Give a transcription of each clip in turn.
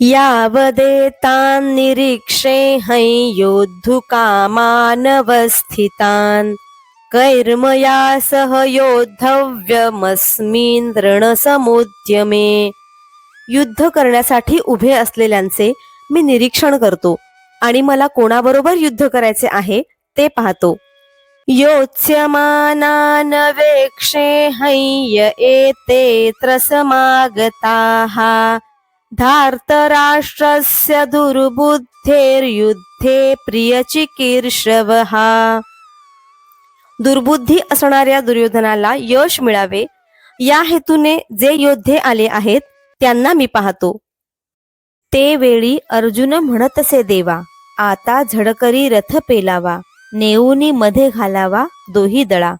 यावदेतान् निरीक्षे है योद्धुकामानवस्थितान् कैर्मया सह योद्धव्यमस्मिन् रणसमुद्यमे युद्ध करण्यासाठी उभे असलेल्यांचे मी निरीक्षण करतो आणि मला कोणाबरोबर युद्ध करायचे आहे ते पाहतो। योत्स्यमानान् वेक्षे हैय एतेऽत्र समागताः धार्तराष्ट्रस्य दुर्बुद्धेर्युद्धे प्रियचिकीर्षवः. दुर्बुद्धी असणाऱ्या दुर्योधनाला यश मिळावे. या हेतूने जे योद्धे आले आहेत त्यांना मी पाहतो. ते वेळी अर्जुन म्हणतसे देवा आता झडकरी रथ पेलावा नेऊनी मध्ये घालावा दोही दळा.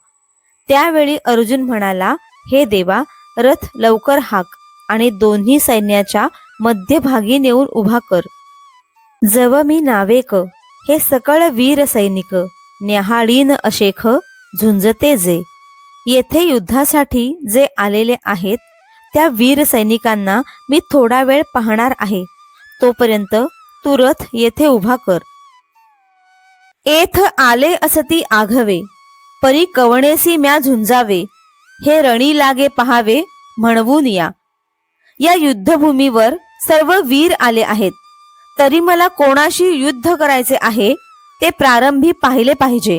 त्यावेळी अर्जुन म्हणाला हे देवा रथ लवकर हाक. आणि दोन्ही सैन्याच्या मध्यभागी नेऊन उभा कर. जव मी नावेक हे सकळ वीर सैनिक न्याहाळीन अशेख झुंजते जे. येथे युद्धासाठी जे आलेले आहेत त्या वीर सैनिकांना मी थोडा वेळ पाहणार आहे. तोपर्यंत तू रथ येथे उभा कर. एथ आले असती आघवे परी कवणेसी म्या झुंजावे हे रणी लागे पहावे म्हणवून या. या युद्धभूमीवर सर्व वीर आले आहेत. तरी मला कोणाशी युद्ध करायचे आहे ते प्रारंभी पाहिले पाहिजे.